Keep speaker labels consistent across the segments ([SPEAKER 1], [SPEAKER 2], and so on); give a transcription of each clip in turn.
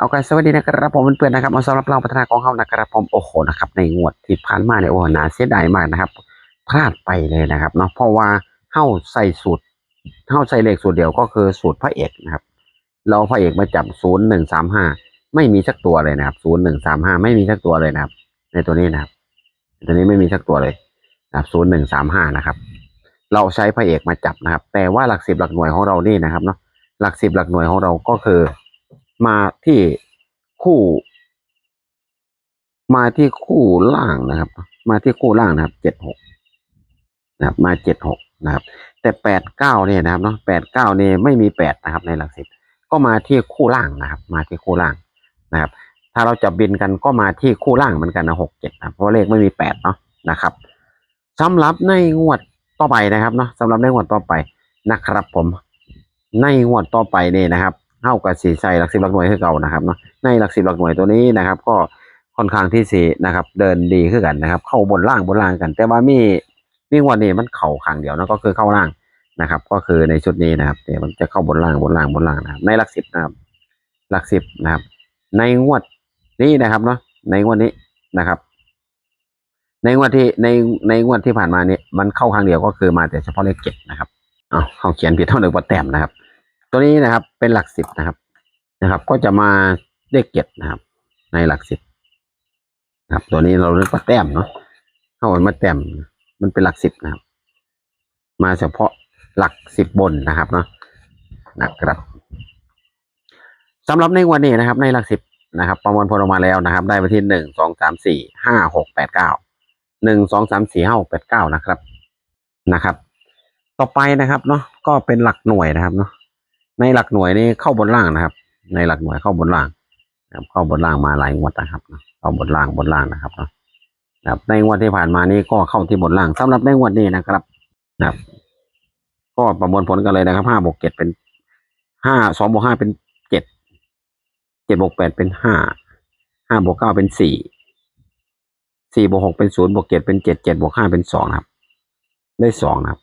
[SPEAKER 1] เอากันสวัสดีนะครับผมเพื่อนๆนะครับเอาสำหรับเราพัฒนาของเขานะครับผมโอ้โหนะครับในงวดที่ผ่านมาเนี่ยโอ้โหนาเสียดายมากนะครับ พลาดไปเลยนะครับเนาะเพราะว่าเข้าใส่สูตรเข้าใส่เลขสูตรเดียวก็คือสูตรพระเอกนะครับ เราพระเอกมาจับศูนย์หนึ่งสามห้าไม่มีสักตัวเลยนะครับศูนย์หนึ่งสามห้าไม่มีสักตัวเลยนะครับ ในตัวนี้นะครับตัวนี้ไม่มีสักตัวเลยนะครับศูนย์หนึ่งสามห้านะครับ เราใช้พระเอกมาจับนะครับ แต่ว่าหลักสิบหลักหน่วยของเรานี่นะครับเนาะหลักสิบหลักหน่วยของเราก็คือ มาที่คู่ มาที่คู่ล่างนะครับ มาที่คู่ล่างนะครับเจ็ดหกนะครับ มาเจ็ดหกนะครับ แต่แปดเก้าเนี่ยนะครับเนาะแปดเก้าเนี่ยไม่มีแปดนะครับ ในหลักสิบก็มาที่คู่ล่างนะครับ มาที่คู่ล่างนะครับ ถ้าเราจะบินกันก็มาที่คู่ล่างเหมือนกันนะหกเจ็ดนะเพราะเลขไม่มีแปดเนาะนะครับสำหรับในงวดต่อไปนะครับเนาะสำหรับในงวดต่อไปนะครับ ผมในงวดต่อไปเนี่ยนะครับ เท่ากับสีใส่หลักสิบหลักหน่วยคือเก่านะครับเนาะในหลักสิบหลักหน่วยตัวนี้นะครับ ก็ค่อนข้างที่สีนะครับ เดินดีขึ้นกันนะครับ เข้าบนล่างบนล่างกัน แต่ว่ามีมีงวดนี้มันเข่าข้างเดียวนะก็คือเข้าล่างนะครับ ก็คือในชุดนี้นะครับเดี๋ยวมันจะเข้าบนล่างบนล่างบนล่างนะครับ ในหลักสิบนะครับ หลักสิบนะครับ ในงวดนี้นะครับเนาะในงวดนี้นะครับ ในงวดที่ในในงวดที่ผ่านมาเนี่ยมันเข้าข้างเดียวก็คือมาแต่เฉพาะเลขเจ็ดนะครับอ้าวเขาเขียนผิดเท่าหนึ่งกว่าแต้มนะครับ ตัวนี้นะครับเป็นหลักสิบนะครับ นะครับ ก็จะมาเลขเจ็ดนะครับ ในหลักสิบนะครับ ตัวนี้เราเรียกว่าแต้มเนาะเข้ามาแต้มมันเป็นหลักสิบนะครับ มาเฉพาะหลักสิบบนนะครับเนาะนะครับสำหรับในวันนี้นะครับ ในหลักสิบนะครับ ประมวลผลออกมาแล้วนะครับ ได้ไปที่หนึ่งสองสามสี่ห้าหกแปดเก้าหนึ่งสองสามสี่ห้าหกแปดเก้านะครับนะครับ ต่อไปนะครับเนาะก็เป็นหลักหน่วยนะครับเนาะ ในหลักหน่วยนี่เข้าบนล่างนะครับ ในหลักหน่วยเข้าบนล่างนะครับ เข้าบนล่างมาหลายงวดนะครับ เข้าบนล่างบนล่างนะครับนะครับในงวดที่ผ่านมานี้ก็เข้าที่บนล่างสำหรับในงวดนี้นะครับนะครับ ก็ประมวลผลกันเลยนะครับห้าบวกเจ็ดเป็นห้าสองบวกห้าเป็นเจ็ดเจ็ดบวกแปดเป็นห้าห้าบวกเก้าเป็นสี่สี่บวกหกเป็นศูนย์บวกเจ็ดเป็นเจ็ดเจ็ดบวกห้าเป็นสองนะครับ ได้สองนะครับ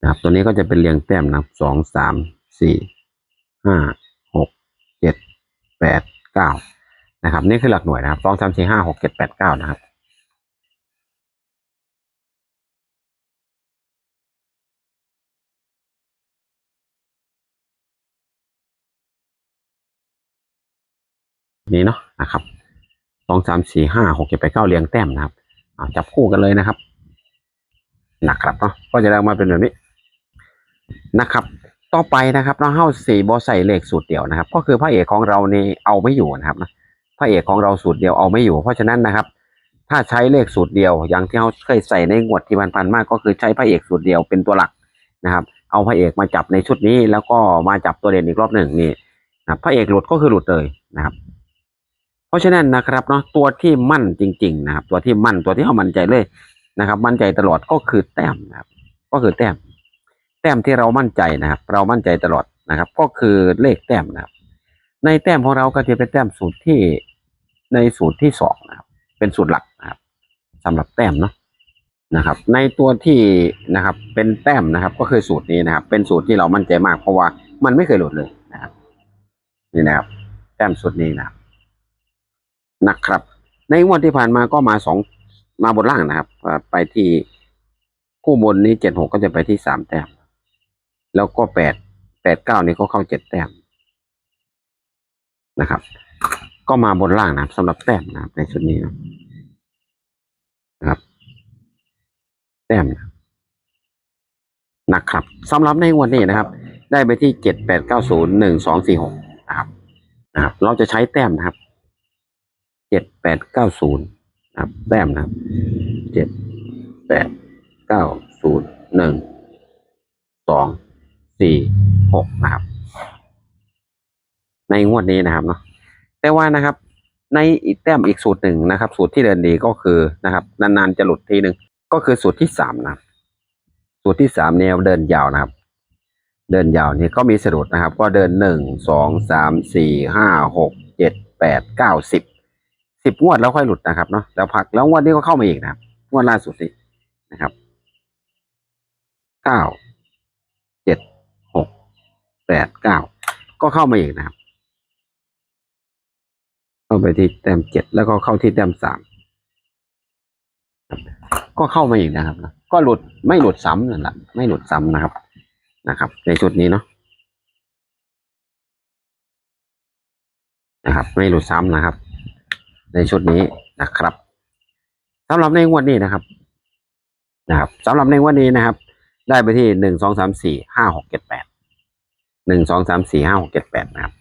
[SPEAKER 1] นะครับ ตัวนี้ก็จะเป็นเรียงแต้มนะครับสองสามสี่ห้าหกเจ็ดแปดเก้านะครับ นี่คือหลักหน่วยนะครับสองสามสี่ห้าหกเจ็ดแปดเก้านะครับนี่เนาะนะครับสองสามสี่ห้าหกเจ็ดแปดเก้าเรียงแต้มนะครับจับคู่กันเลยนะครับนะครับเนาะก็จะได้ออกมาเป็นแบบนี้ นะครับ ต่อไปนะครับเราเข้าสี่บอใส่เลขสูตรเดียวนะครับ ก็คือพระเอกของเรานี่เอาไม่อยู่นะครับนะพระเอกของเราสูตรเดียวเอาไม่อยู่ เพราะฉะนั้นนะครับ ถ้าใช้เลขสูตรเดียว อย่างที่เราเคยใส่ในงวดที่ผ่านๆมากก็คือใช้พระเอกสูตรเดียวเป็นตัวหลักนะครับ เอาพระเอกมาจับในชุดนี้ แล้วก็มาจับตัวเด่นอีกรอบหนึ่งนี่นะพระเอกหลุดก็คือหลุดเลยนะครับ เพราะฉะนั้นนะครับเนาะตัวที่มั่นจริง ๆ นะครับ ตัวที่มั่นตัวที่เขามั่นใจเลยนะครับ มั่นใจตลอดก็คือแต้มนะครับ ก็คือแต้ม แต้มที่เรามั่นใจนะครับ เรามั่นใจตลอดนะครับ ก็คือเลขแต้มนะครับ ในแต้มของเราก็จะเป็นแต้มสูตรที่ในสูตรที่สองนะครับ เป็นสูตรหลักนะครับสำหรับแต้มเนาะนะครับ ในตัวที่นะครับ เป็นแต้มนะครับ ก็คือสูตรนี้นะครับ เป็นสูตรที่เรามั่นใจมาก เพราะว่ามันไม่เคยหลุดเลยนะครับนี่นะครับ แต้มสูตรนี้นะครับนะครับ ในงวดที่ผ่านมาก็มาสองมาบนล่างนะครับ ไปที่คู่บนนี้เจ็ดหกก็จะไปที่สามแต้ม แล้วก็แปดแปดเก้านี่ก็เข้าเจ็ดแต้มนะครับ ก็มาบนล่างนะครับสำหรับแต้มนะครับในชุดนี้นะครับ แต้มนะครับสำหรับในงวันนี้นะครับ ได้ไปที่เจ็ดแปดเก้าศูนย์หนึ่งสองสี่หกนะครับนะครับ เราจะใช้แต้มนะครับเจ็ดแปดเก้าศูนย์นะครับแต้มนะครับเจ็ดแปดเก้าศูนย์หนึ่งสอง สี่หกนะครับ ในงวดนี้นะครับเนาะแต่ว่านะครับ ในอีกแต้มอีกสูตรหนึ่งนะครับ สูตรที่เดินดีก็คือนะครับ นานๆจะหลุดทีหนึ่งก็คือสูตรที่สามนะสูตรที่สามเนี่ยเดินยาวนะครับ เดินยาวนี่ก็มีสะดุดนะครับ ก็เดินหนึ่งสองสามสี่ห้าหกเจ็ดแปดเก้าสิบสิบงวดแล้วค่อยหลุดนะครับเนาะแล้วพักแล้วงวดนี้ก็เข้ามาอีกนะครับงวดล่าสุดนี้นะครับเก้าเจ็ด แปดเก้าก็เข้ามาอีกนะครับ เข้าไปที่แต้มเจ็ดแล้วก็เข้าที่แต้มสามก็เข้ามาอีกนะครับนะก็หลุดไม่หลุดซ้ำนั่นแหละไม่หลุดซ้ำนะครับนะครับ ในชุดนี้เนาะนะครับ ไม่หลุดซ้ำนะครับ ในชุดนี้นะครับสำหรับในงวดนี้นะครับ นะครับสำหรับในงวันนี้นะครับ ได้ไปที่หนึ่งสองสามสี่ห้าหกเจ็ดแปด หนึ่งสองสามสี่ห้าหกเจ็ดแปดนะครับ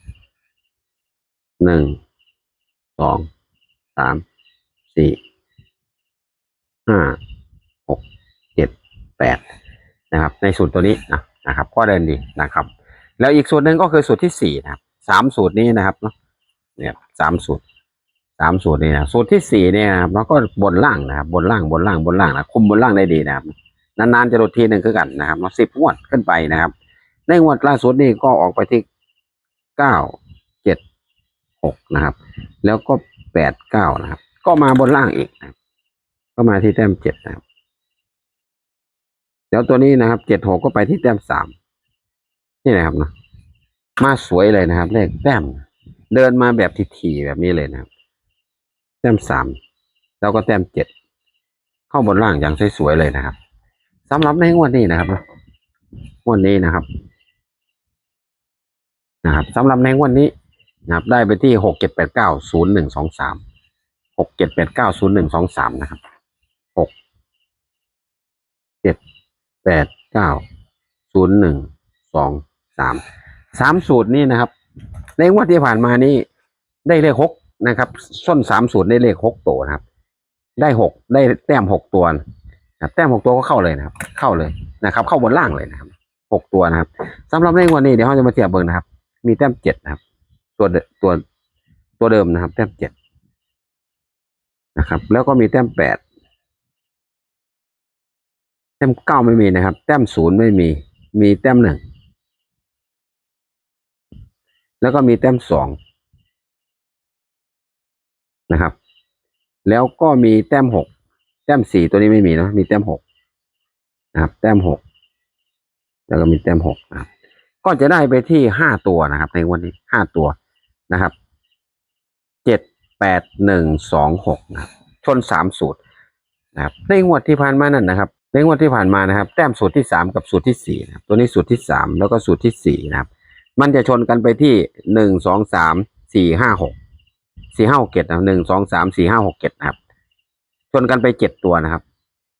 [SPEAKER 1] หนึ่งสองสามสี่ห้าหกเจ็ดแปดนะครับ ในสูตรตัวนี้นะนะครับ ก็เดินดีนะครับ แล้วอีกสูตรหนึ่งก็คือสูตรที่สี่นะครับสามสูตรนี้นะครับเนาะเนี่ยสามสูตรสามสูตรนี้นะสูตรที่สี่เนี่ยนะครับแล้วก็บนล่างนะครับ บนล่างบนล่างบนล่างนะคุมบนล่างได้ดีนะครับนานๆจะลดทีหนึ่งคือกันนะครับเนาะสิบงวดขึ้นไปนะครับ ในงวดล่าสุดนี่ก็ออกไปที่เก้าเจ็ดหกนะครับ แล้วก็แปดเก้านะครับ ก็มาบนล่างอีกนะก็มาที่แต้มเจ็ดนะครับแล้วตัวนี้นะครับเจ็ดหกก็ไปที่แต้มสามนี่นะครับนะมาสวยเลยนะครับ เลขแต้มเดินมาแบบทีๆแบบนี้เลยนะครับ แต้มสามแล้วก็แต้มเจ็ดเข้าบนล่างอย่างสวยๆเลยนะครับสำหรับในงวดนี้นะครับงวดนี้นะครับ นะครับสำหรับในงวดนนี้นะครับ ได้ไปที่หกเจ็ดแปดเก้าศูนย์หนึ่งสองสามหกเจ็ดแปดเก้าศูนย์หนึ่งสองสามนะครับหกเจ็ดแปดเก้าศูนย์หนึ่งสองสามสามสูตรนี้นะครับ ในงวดที่ผ่านมานี้ได้เลขหกนะครับส้นสามสูตรได้เลขหกตัวนะครับ ได้หกได้แต้มหกตัวนะแต้มหกตัวก็เข้าเลยนะครับ เข้าเลยนะครับ เข้าบนล่างเลยนะครับหกตัวนะครับสำหรับในวันนี้เดี๋ยวเราจะมาเทียบเบิ่งนะครับ มีแต้มเจ็ดนะครับ ตัวเดตัวตัวเดิมนะครับ แต้มเจ็ดนะครับ แล้วก็มีแต้มแปดแต้มเก้าไม่มีนะครับ แต้มศูนย์ไม่มี มีแต้มหนึ่งแล้วก็มีแต้มสองนะครับ แล้วก็มีแต้มหกแต้มสี่ตัวนี้ไม่มีเนาะมีแต้มหกนะครับ แต้มหกแล้วก็มีแต้มหกนะครับ ก็จะได้ไปที่ห้าตัวนะครับในวันนี้ห้าตัวนะครับเจ็ดแปดหนึ่งสองหกนะครับชนสามสูตรนะครับในงวดที่ผ่านมานั่นนะครับ ในงวดที่ผ่านมานะครับ แต้มสูตรที่สามกับสูตรที่สี่นะครับตัวนี้สูตรที่สามแล้วก็สูตรที่สี่นะครับ มันจะชนกันไปที่หนึ่งสองสามสี่ห้าหกสี่ห้าหกเจ็ดนะหนึ่งสองสามสี่ห้าหกเจ็ดนะครับ ชนกันไปเจ็ดตัวนะครับ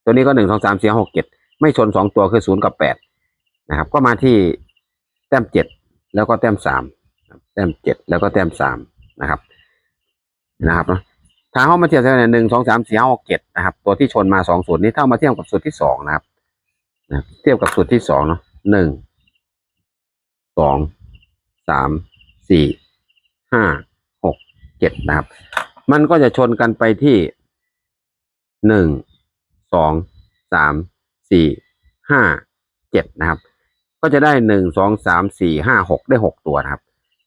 [SPEAKER 1] ตัวนี้ก็หนึ่งสองสามสี่หกเจ็ดไม่ชนสองตัวคือศูนย์กับแปดนะครับ ก็มาที่ แต้มเจ็ดแล้วก็แต้มสามแต้มเจ็ดแล้วก็แต้มสามนะครับนะครับเนาะถ้าเข้ามาเทียบกันหนึ่งสองสามสี่ห้าหกเจ็ดนะครับ ตัวที่ชนมาสองสูตรนี้เท่ามาเทียบกับสูตรที่สองนะครับนะเทียบกับสูตรที่สองเนาะหนึ่งสองสามสี่ห้าหกเจ็ดนะครับ มันก็จะชนกันไปที่หนึ่งสองสามสี่ห้าเจ็ดนะครับ ก็จะได้หนึ่งสองสามสี่ห้าหกได้หกตัวนะครับ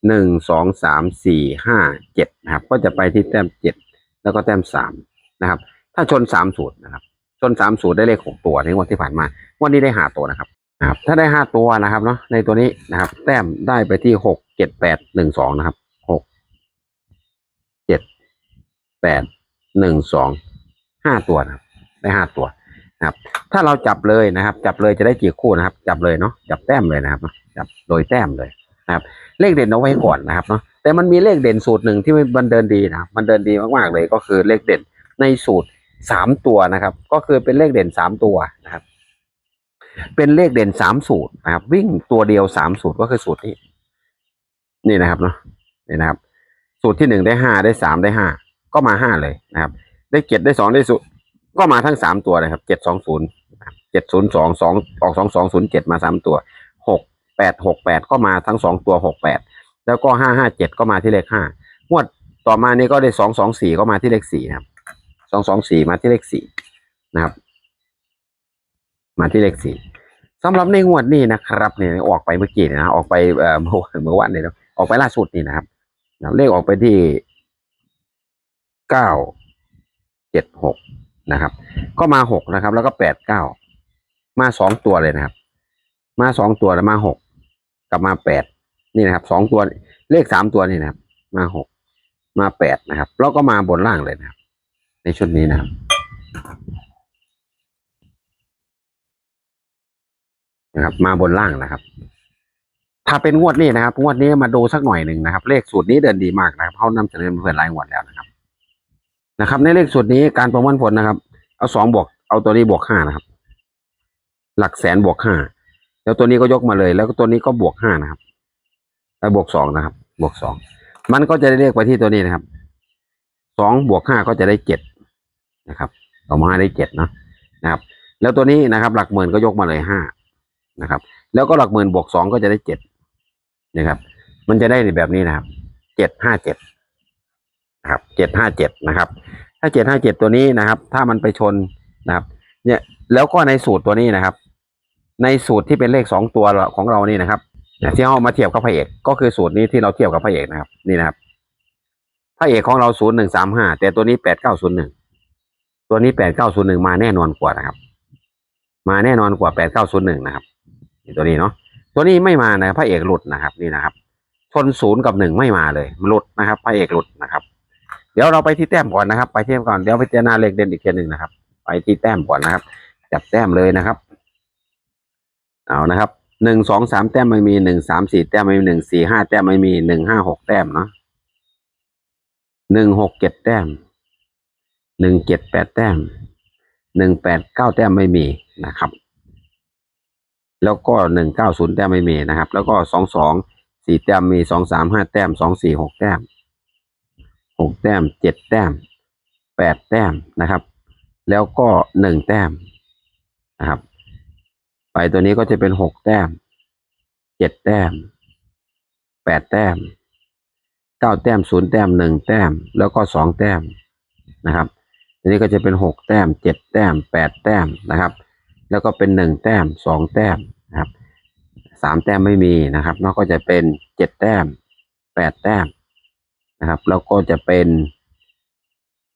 [SPEAKER 1] หนึ่งสองสามสี่ห้าเจ็ดนะครับ ก็จะไปที่แต้มเจ็ดแล้วก็แต้มสามนะครับ ถ้าชนสามสูตรนะครับ ชนสามสูตรได้เลขหกตัวในวันที่ผ่านมา วันนี้ได้ห้าตัวนะครับครับ ถ้าได้ห้าตัวนะครับเนาะในตัวนี้นะครับ แต้มได้ไปที่หกเจ็ดแปดหนึ่งสองนะครับหกเจ็ดแปดหนึ่งสองห้าตัวนะครับได้ห้าตัว นะครับ ถ้าเราจับเลยนะครับ จับเลยจะได้กี่คู่นะครับ จับเลยเนาะจับแต้มเลยนะครับจับโดยแต้มเลยนะครับ เลขเด่นเอาไว้ก่อนนะครับเนาะแต่มันมีเลขเด่นสูตรหนึ่งที่มันเดินดีนะมันเดินดีมากๆเลยก็คือเลขเด่นในสูตรสามตัวนะครับ ก็คือเป็นเลขเด่นสามตัวนะครับ เป็นเลขเด่นสามสูตรนะครับ วิ่งตัวเดียวสามสูตรก็คือสูตรนี้ นี่นะครับเนาะนี่นะครับ สูตรที่หนึ่งได้ห้าได้สามได้ห้าก็มาห้าเลยนะครับ ได้เจ็ดได้สองได้ศูนย์ ก็มาทั้งสามตัวเลยครับเจ็ดสองศูนย์เจ็ดศูนย์สองสองออกสองสองศูนย์เจ็ดมาสามตัวหกแปดหกแปดก็มาทั้งสองตัวหกแปดแล้วก็ห้าห้าเจ็ดก็มาที่เลขห้างวดต่อมานี้ก็ได้สองสองสี่ก็มาที่เลขสี่นะครับสองสองสี่มาที่เลขสี่นะครับ มาที่เลขสี่สำหรับในงวดนี้นะครับเนี่ยออกไปเมื่อกี้นะออกไปเอ่อเมื่อเมื่อวันเนี่ยนะออกไปล่าสุดนี่นะครับเลขออกไปที่เก้าเจ็ดหก นะครับ ก็มาหกนะครับ แล้วก็แปดเก้ามาสองตัวเลยนะครับ มาสองตัวแล้วมาหกกับมาแปดนี่นะครับสองตัวเลขสามตัวนี่นะครับ มาหกมาแปดนะครับ แล้วก็มาบนล่างเลยนะครับ ในชุดนี้นะครับนะครับ มาบนล่างนะครับ ถ้าเป็นงวดนี้นะครับ งวดนี้มาดูสักหน่อยหนึ่งนะครับ เลขสูตรนี้เดินดีมากนะครับเขานำเสนอมาเพื่อนหลายงวดแล้วนะครับ นะครับ ในเลขสูตรนี้การประมวลผลนะครับ เอาสองบวกเอาตัวนี้บวกห้านะครับ หลักแสนบวกห้าแล้วตัวนี้ก็ยกมาเลย แล้วตัวนี้ก็บวกห้านะครับแล้วบวกสองนะครับ บวกสองมันก็จะได้เลขไปที่ตัวนี้นะครับสองบวกห้าก็จะได้เจ็ดนะครับสองบวกห้าได้เจ็ดนะนะครับ แล้วตัวนี้นะครับ หลักหมื่นก็ยกมาเลยห้านะครับ แล้วก็หลักหมื่นบวกสองก็จะได้เจ็ดนะครับ มันจะได้ในแบบนี้นะครับเจ็ดห้าเจ็ด นะครับเจ็ดห้าเจ็ดนะครับ ถ้าเจ็ดห้าเจ็ดตัวนี้นะครับ ถ้ามันไปชนนะครับ เนี่ยแล้วก็ในสูตรตัวนี้นะครับ ในสูตรที่เป็นเลขสองตัวของเรานี่นะครับเนี่ยที่เอามาเทียบกับพระเอก ก็คือสูตรนี้ที่เราเทียบกับพระเอกนะครับ นี่นะครับพระเอกของเราศูนย์หนึ่งสามห้าแต่ตัวนี้แปดเก้าศูนย์หนึ่งตัวนี้แปดเก้าศูนย์หนึ่งมาแน่นอนกว่านะครับ มาแน่นอนกว่าแปดเก้าศูนย์หนึ่งนะครับตัวนี้เนาะตัวนี้ไม่มานะพระเอกหลุดนะครับ นี่นะครับชนศูนย์กับหนึ่งไม่มาเลยมันหลุดนะครับ พระเอกหลุดนะครับ เดี๋ยวเราไปที่แต้มก่อนนะครับ ไปที่แต้มก่อนเดี๋ยวไปเจารณาเลขเด่นอีกทีหนึ่งนะครับ ไปที่แต้มก่อนนะครับ จับแต้มเลยนะครับ เอานะครับหนึ่งสองสามแต้มไม่มีหนึ่งสามสี่แต้มไม่มีหนึ่งสี่ห้าแต้มไม่มีหนึ่งห้าหกแต้มเนาะหนึ่งหกเจ็ดแต้มหนึ่งเจ็ดแปดแต้มหนึ่งแปดเก้าแต้มไม่มีนะครับ แล้วก็หนึ่งเก้าศูนย์แต้มไม่มีนะครับ แล้วก็สองสองสี่แต้มมีสองสามห้าแต้มสองสี่หกแต้ม หกแต้มเจ็ดแต้มแปดแต้มนะครับ แล้วก็หนึ่งแต้มนะครับ ไปตัวนี้ก็จะเป็นหกแต้มเจ็ดแต้มแปดแต้มเก้าแต้มศูนย์แต้มหนึ่งแต้มแล้วก็สองแต้มนะครับตัวนี้ก็จะเป็นหกแต้มเจ็ดแต้มแปดแต้มนะครับ แล้วก็เป็นหนึ่งแต้มสองแต้มนะครับสามแต้มไม่มีนะครับนอกก็จะเป็นเจ็ดแต้มแปดแต้ม นะครับ แล้วก็จะเป็น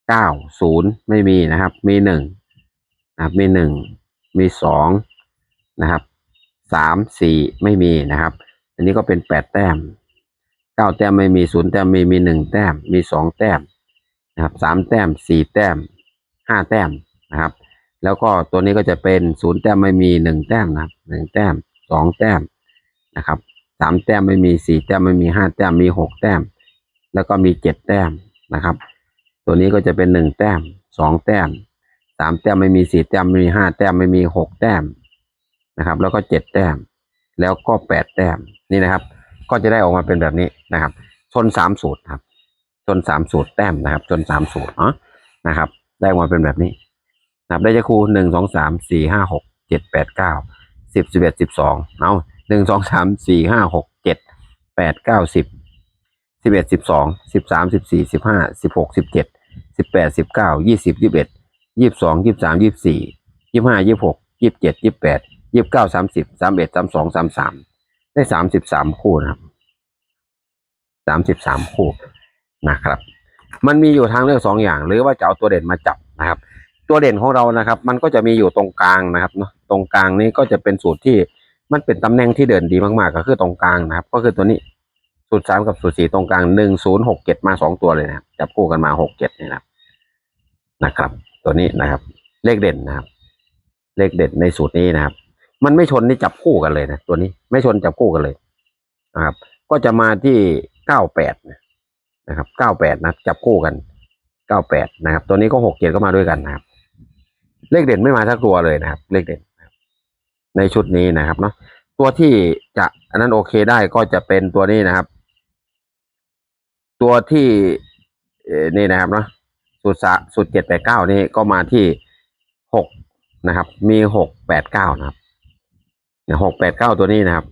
[SPEAKER 1] เก้าศูนย์ไม่มีนะครับ มีหนึ่งนะครับมีหนึ่งมีสองนะครับสามสี่ไม่มีนะครับ อันนี้ก็เป็นแปดแต้มเก้าแต้มไม่มีศูนย์แต้มมีมีหนึ่งแต้มมีสองแต้มนะครับสามแต้มสี่แต้มห้าแต้มนะครับ แล้วก็ตัวนี้ก็จะเป็นศูนย์แต้มไม่มีหนึ่งแต้มนะครับหนึ่งแต้มสองแต้มนะครับสามแต้มไม่มีสี่แต้มไม่มีห้าแต้มมีหกแต้ม แล้วก็มีเจ็ดแต้มนะครับ ตัวนี้ก็จะเป็นหนึ่งแต้มสองแต้มสามแต้มไม่มีสี่แต้มไม่มีห้าแต้มไม่มีหกแต้มนะครับ แล้วก็เจ็ดแต้ม แล้วก็แปดแต้มนี่นะครับ ก็จะได้ออกมาเป็นแบบนี้นะครับ ชนสามสูตรครับ ชนสามสูตรแต้มนะครับ ชนสามสูตรเนาะนะครับ ได้ออกมาเป็นแบบนี้นะครับได้จะครูหนึ่งสองสามสี่ห้าหกเจ็ดแปดเก้าสิบสิบเอ็ดสิบสองเอาหนึ่งสองสามสี่ห้าหกเจ็ดแปดเก้าสิบ สิบเอ็ดสิบสองสิบสามสิบสี่สิบห้าสิบหกสิบเจ็ดสิบแปดสิบเก้ายี่สิบยี่สิบเอ็ดยี่สิบสองยี่สิบสามยี่สิบสี่ยี่สิบห้ายี่สิบหกยี่สิบเจ็ดยี่สิบแปดยี่สิบเก้าสามสิบสามเอ็ดสามสองสามสามได้สามสิบสามคู่นะครับสามสิบสามคู่นะครับ มันมีอยู่ทางเลือกสองอย่าง หรือว่าจะเอาตัวเด่นมาจับนะครับ ตัวเด่นของเรานะครับ มันก็จะมีอยู่ตรงกลางนะครับเนาะตรงกลางนี้ก็จะเป็นสูตรที่มันเป็นตำแหน่งที่เด่นดีมากๆ ก็คือตรงกลางนะครับ ก็คือตัวนี้ สูตรสามกับสูตรสี่ตรงกลางหนึ่งศูนย์หกเจ็ดมาสองตัวเลยนะครับจับคู่กันมาหกเจ็ดนี่นะครับนะครับ ตัวนี้นะครับ เลขเด่นนะครับ เลขเด่นในสูตรนี้นะครับ มันไม่ชนนี่จับคู่กันเลยนะตัวนี้ไม่ชนจับคู่กันเลยนะครับ ก็จะมาที่เก้าแปดนะครับเก้าแปดนะจับคู่กันเก้าแปดนะครับ ตัวนี้ก็หกเจ็ดก็มาด้วยกันนะครับ เลขเด่นไม่มาทักตัวเลยนะครับ เลขเด่นในชุดนี้นะครับเนาะตัวที่จะอันนั้นโอเคได้ก็จะเป็นตัวนี้นะครับ ตัวที่นี่นะครับเนาะสูตรสะสูตรเจ็ดแปดเก้านี่ก็มาที่หกนะครับ มีหกแปดเก้านะครับหกแปดเก้าตัวนี้นะครับ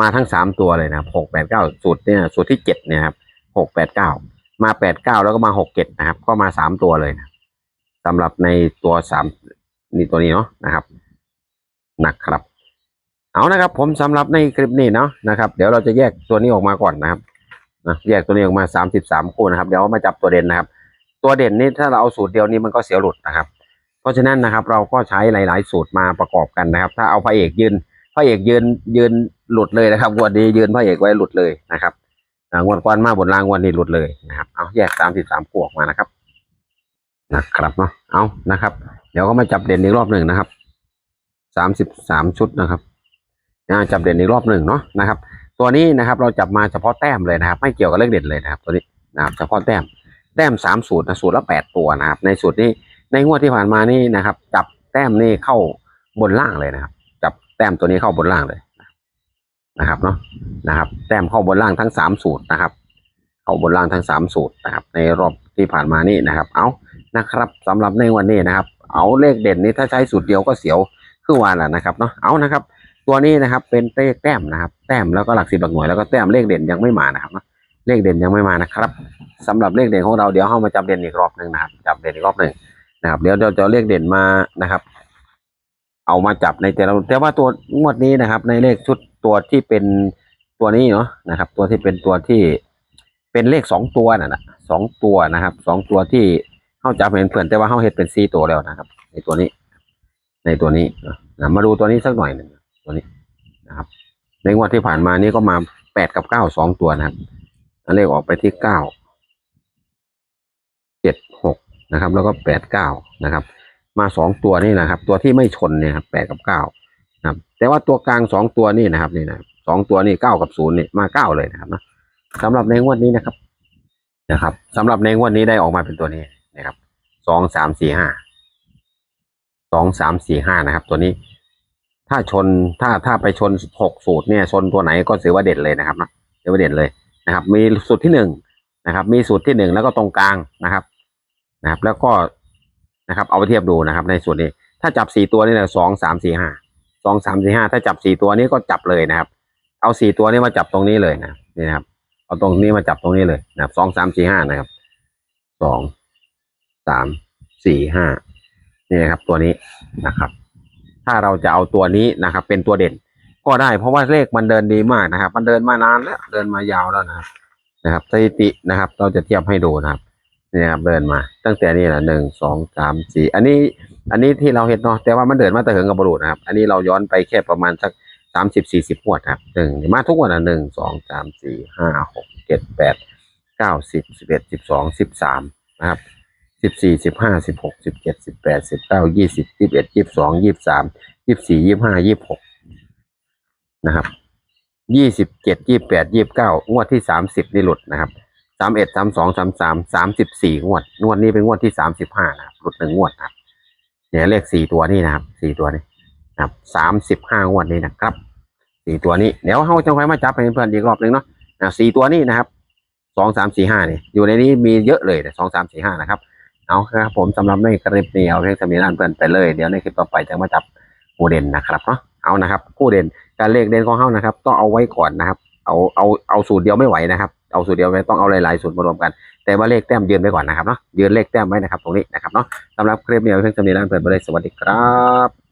[SPEAKER 1] มาทั้งสามตัวเลยนะครับหกแปดเก้าสูตรเนี่ยสูตรที่เจ็ดเนี่ยครับหกแปดเก้ามาแปดเก้าแล้วก็มาหกเจ็ดนะครับ ก็มาสามตัวเลยนะสำหรับในตัวสามนี่ตัวนี้เนาะนะครับนะครับ เอานะครับ ผมสำหรับในคลิปนี้เนาะนะครับ เดี๋ยวเราจะแยกตัวนี้ออกมาก่อนนะครับ นะแยกตัวนี้ออกมาสามสิบสามคู่นะครับ เดี๋ยวมาจับตัวเด่นนะครับ ตัวเด่นนี่ถ้าเราเอาสูตรเดียวนี้มันก็เสียหลุดนะครับ เพราะฉะนั้นนะครับ เราก็ใช้หลาย ๆ สูตรมาประกอบกันนะครับ ถ้าเอาพระเอกยืนพระเอกยืนยืนหลุดเลยนะครับวดนี้ยืนพระเอกไว้หลุดเลยนะครับงวดก่อนมาบนรางวันนี้หลุดเลยนะครับ เอาแยกสามสิบสามคู่ออกมานะครับนะครับเนาะเอานะครับ เดี๋ยวก็มาจับเด่นอีกรอบหนึ่งนะครับสามสิบสามชุดนะครับจับเด่นอีกรอบหนึ่งเนาะนะครับ ตัวนี้นะครับเราจับมาเฉพาะแต้มเลยนะครับ ไม่เกี่ยวกับเลขเด่นเลยนะครับ ตัวนี้นะครับเฉพาะแต้มแต้มสามสูตรนะสูตรละแปดตัวนะครับ ในสูตรนี้ในงวดที่ผ่านมานี่นะครับ จับแต้มนี่เข้าบนล่างเลยนะครับ จับแต้มตัวนี้เข้าบนล่างเลยนะครับเนาะนะครับ แต้มเข้าบนล่างทั้งสามสูตรนะครับ เข้าบนล่างทั้งสามสูตรนะครับ ในรอบที่ผ่านมานี่นะครับ เอานะครับสำหรับในวันนี้นะครับ เอาเลขเด่นนี้ถ้าใช้สูตรเดียวก็เสียวคือวานแหละนะครับเนาะเอานะครับ ตัวนี้นะครับ เป็นเลขแต้มนะครับ แต้มแล้วก็หลักสิบหลักหน่วยแล้วก็แต้มเลขเด่นยังไม่มานะครับเลขเด่นยังไม่มานะครับสำหรับเลขเด่นของเราเดี๋ยวเข้ามาจับเด่นอีกรอบหนึ่งนะครับจับเด่นอีกรอบหนึ่งนะครับเดี๋ยวเราจะเลขเด่นมานะครับ เอามาจับในแต่ละแต่ว่าตัวงวดนี้นะครับ ในเลขชุดตัวที่เป็นตัวนี้เนาะนะครับ ตัวที่เป็นตัวที่เป็นเลขสองตัวน่ะนะสองตัวนะครับสองตัวที่เข้าจับเห็นเพื่อนแต่ว่าเข้าเห็ดเป็นสี่ตัวแล้วนะครับ ในตัวนี้ ในตัวนี้นะมาดูตัวนี้สักหน่อยหนึ่ง ตัวนี้นะครับ ในงวดที่ผ่านมานี้ก็มาแปดกับเก้าสองตัวนะครับอันเลขออกไปที่เก้าเจ็ดหกนะครับ แล้วก็แปดเก้านะครับ มาสองตัวนี่นะครับ ตัวที่ไม่ชนเนี่ยครับแปดกับเก้านะครับ แต่ว่าตัวกลางสองตัวนี่นะครับนี่นะสองตัวนี่เก้ากับศูนย์นี่มาเก้าเลยนะครับนะสำหรับในงวดนี้นะครับนะครับสำหรับในงวดนี้ได้ออกมาเป็นตัวนี้นะครับสองสามสี่ห้าสองสามสี่ห้านะครับ ตัวนี้ ถ้าชนถ้าถ้าไปชนหกสูตรเนี่ยชนตัวไหนก็ถือว่าเด่นเลยนะครับนะถือว่าเด่นเลยนะครับ มีสูตรที่หนึ่งนะครับ มีสูตรที่หนึ่งแล้วก็ตรงกลางนะครับนะครับ แล้วก็นะครับ เอาไปเทียบดูนะครับ ในส่วนนี้ ถ้าจับสี่ตัวนี่นะสองสามสี่ห้าสองสามสี่ห้าถ้าจับสี่ตัวนี้ก็จับเลยนะครับ เอาสี่ตัวนี้มาจับตรงนี้เลยนะนี่นะครับ เอาตรงนี้มาจับตรงนี้เลยนะครับสองสามสี่ห้านะครับสองสามสี่ห้านี่นะครับตัวนี้นะครับ ถ้าเราจะเอาตัวนี้นะครับ เป็นตัวเด่น ก็ได้เพราะว่าเลขมันเดินดีมากนะครับ มันเดินมานานแล้วเดินมายาวแล้วนะครับนะครับสถิตินะครับ เราจะเทียบให้ดูนะครับเนี่ยครับเดินมา ตั้งแต่นี่แหละหนึ่งสองสามสี่อันนี้อันนี้ที่เราเห็นเนาะแต่ว่ามันเดินมาแต่เหิงกับบรูนะครับ อันนี้เราย้อนไปแค่ประมาณสักสามสิบสี่สิบงวดครับหนึ่งมาทุกวันอะหนึ่งสองสามสี่ห้าหกเจ็ดแปดเก้าสิบสิบเอ็ดสิบสองสิบสามนะครับ สิบสี่สิบห้าสิบหกสิบเจ็ดสิบแปดสิบเก้ายี่สิบยี่สิบเอ็ดยี่สิบสองยี่สิบสามยี่สิบสี่ยี่สิบห้ายี่สิบหกนะครับยี่สิบเจ็ดยี่สิบแปดยี่สิบเก้างวดที่สามสิบนี่หลุดนะครับสามเอ็ดสามสองสามสามสามสิบสี่งวดงวดนี้เป็นงวดที่สามสิบห้านะครับหลุดหนึ่งงวดนะครับเนี่ยเลขสี่ตัวนี้นะครับสี่ตัวนี้นะครับสามสิบห้างวดนี้นะครับสี่ตัวนี้เดี๋ยวเขาจะค่อยมาจับให้เพื่อนอีกรอบหนึ่งเนาะนะสี่ตัวนี้นะครับสองสามสี่ห้านี่อยู่ในนี้มีเยอะเลยสองสามสี่ห้านะครับ เอาครับผมสำหรับในคลิปนี้เอาเพียงสมีนานเพื่อนไปเลย เดี๋ยวในคลิปต่อไปจะมาจับคู่เด่นนะครับเนาะเอานะครับคู่เด่นการเลขเด่นของเขานะครับ ต้องเอาไว้ก่อนนะครับ เอาเอาเอาสูตรเดียวไม่ไหวนะครับเอาสูตรเดียวไม่ต้องเอาหลายๆสูตรมารวมกัน แต่ว่าเลขแต้มยืนไปก่อนนะครับเนาะยืนเลขแต้มไว้นะครับตรงนี้นะครับเนาะสำหรับคลิปนี้เอาเพียงเท่านี้แล้วเพื่อนไปเลยสวัสดีครับ